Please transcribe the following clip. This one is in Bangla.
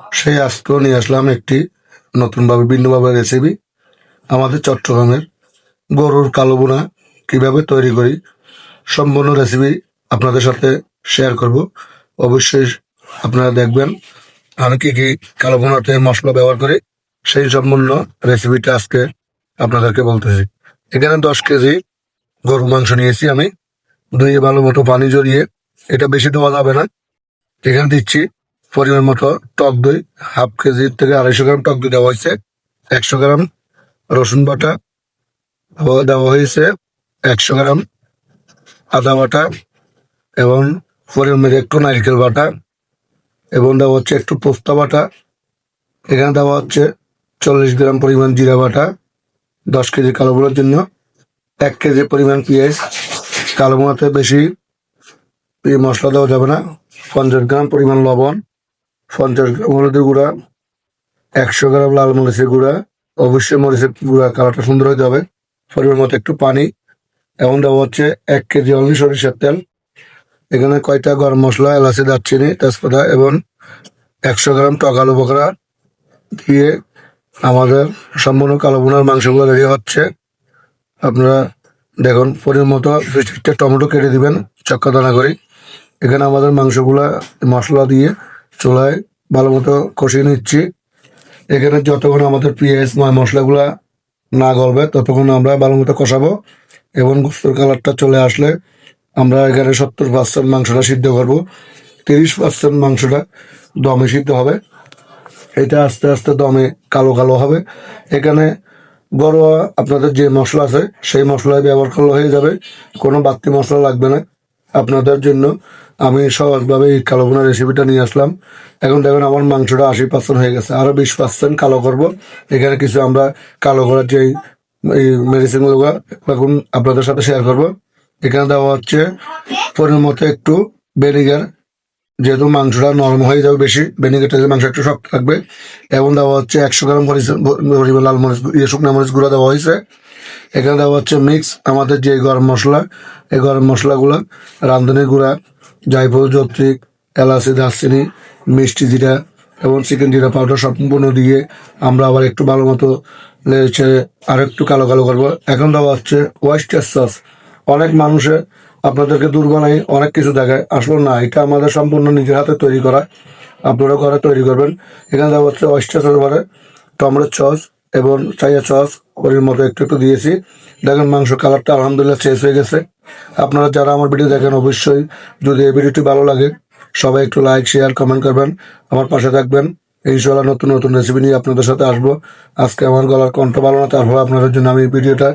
সেই আজকেও নিয়ে আসলাম একটি নতুনভাবে, ভিন্নভাবে রেসিপি আমাদের চট্টগ্রামের গরুর কালো বোনা কীভাবে তৈরি করি সম্পূর্ণ রেসিপি আপনাদের সাথে শেয়ার করব। অবশ্যই আপনারা দেখবেন আমি কি কি কালো বোনাতে মশলা ব্যবহার করি, সেই সম্পূর্ণ রেসিপিটা আজকে আপনাদেরকে বলতেছি। এখানে দশ কেজি গরু মাংস নিয়েছি আমি। ধুয়ে ভালো মতো পানি জড়িয়ে এটা বেশি দেওয়া যাবে না। এখানে দিচ্ছি পরিমাণ মতো টক দই, হাফ কেজি থেকে আড়াইশো গ্রাম টক দই দেওয়া হয়েছে, একশো গ্রাম রসুন বাটা দেওয়া হয়েছে, একশো গ্রাম আদা বাটা এবং পরিমাণ মতো একটু নারিকেল বাটা এবং দেওয়া হচ্ছে একটু পোস্তা বাটা। এখানে দেওয়া হচ্ছে চল্লিশ গ্রাম পরিমাণ জিরা বাটা, দশ কেজি কালো জন্য, এক কেজি পরিমাণ পেঁয়াজ। কালো বেশি মশলা দেওয়া যাবে না, পঞ্চাশ গ্রাম পরিমাণ লবণ। পঞ্চাশ গ্রাম হলুদের গুঁড়া, একশো গ্রাম লাল মরিচের গুঁড়া, অবশ্যই মরিচের গুঁড়া কালারটা সুন্দর হতে হবে। পরিমাণ মতো একটু পানি এবং দেওয়া হচ্ছে এক কেজি অনলি সরিষার তেল। এখানে কয়টা গরম মশলা, এলাচি, দারচিনি, তেজপাতা এবং একশো গ্রাম টক আলু বকরা দিয়ে আমাদের সম্পূর্ণ কালো বোনার মাংসগুলো রেডি হচ্ছে। আপনারা দেখুন, পরিমাণ মতো টমেটো কেটে দিবেন, চক্কা দানা করে। এখানে আমাদের মাংসগুলা মশলা দিয়ে চুলায় ভালো মতো কষিয়ে নিচ্ছি। এখানে যতক্ষণ আমাদের পেঁয়াজ মশলাগুলা না গলবে, ততক্ষণ আমরা ভালো মতো কষাবো এবং গুস্তর কালারটা চলে আসলে আমরা এখানে সত্তর পার্সেন্ট মাংসটা সিদ্ধ করব। তিরিশ পার্সেন্ট মাংসটা দমে সিদ্ধ হবে। এটা আস্তে আস্তে দমে কালো কালো হবে। এখানে ঘরোয়া আপনাদের যে মশলা আছে, সেই মশলা ব্যবহার করলে হয়ে যাবে। কোনো বাড়তি মশলা লাগবে না। আপনাদের জন্য আমি সহজভাবে এই কালো বোনা রেসিপিটা নিয়ে আসলাম। এখন দেখুন আমার মাংসটা আশি পার্সেন্ট হয়ে গেছে। আরও বিশ পার্সেন্ট কালো করব। এখানে কিছু আমরা কালো করার যে এই মেডিসিনগুলো এখন আপনাদের সাথে শেয়ার করব। এখানে দেওয়া হচ্ছে পরিমাণ মতো একটু ভিনেগার যেহেতু মাংসটা নরম হয়ে যাবে বেশি ভিনেগারটা মাংস একটু শক্ত থাকবে। এবং দেওয়া হচ্ছে একশো গ্রাম মরিচ লাল মরিচ ইয়ে শুকনো মরিচ গুঁড়া দেওয়া হয়েছে। এখানে দেওয়া হচ্ছে মিক্স আমাদের যে গরম মশলা, এই গরম মশলাগুলো, রাঁধুনি গুঁড়া, জায়ফল জত্রিক এলাচি, দারচিনি, মিষ্টি জিরা এবং চিকেন জিরা পাউডার সম্পূর্ণ দিয়ে আমরা আবার একটু ভালো মতো আর একটু কালো কালো করব। এখন দেওয়া হচ্ছে ওয়েস্টার সস অনেক মানুষে আপনাদেরকে দুর্বলাই অনেক কিছু দেখায়। আসলে না, এটা আমাদের সম্পূর্ণ নিজের হাতে তৈরি করা। আপনারা ঘরে তৈরি করবেন। এখানে দেওয়া হচ্ছে ওয়েস্টার সস পরে টমেটো সস এবং চাইয়া সস ওরির মতো একটু একটু দিয়েছি। দেখেন মাংস কালারটা আলহামদুলিল্লাহ শেষ হয়ে গেছে। আপনারা যারা আমার ভিডিও দেখেন, অবশ্যই যদি এই ভিডিওটি ভালো লাগে, সবাই একটু লাইক শেয়ার কমেন্ট করবেন। আমার পাশে থাকবেন। ইনশাল্লাহ নতুন নতুন রেসিপি নিয়ে আপনাদের সাথে আসব। আজকে আমার গলার কণ্ঠ ভালো না, তারপর আপনাদের জন্য আমি ভিডিওটা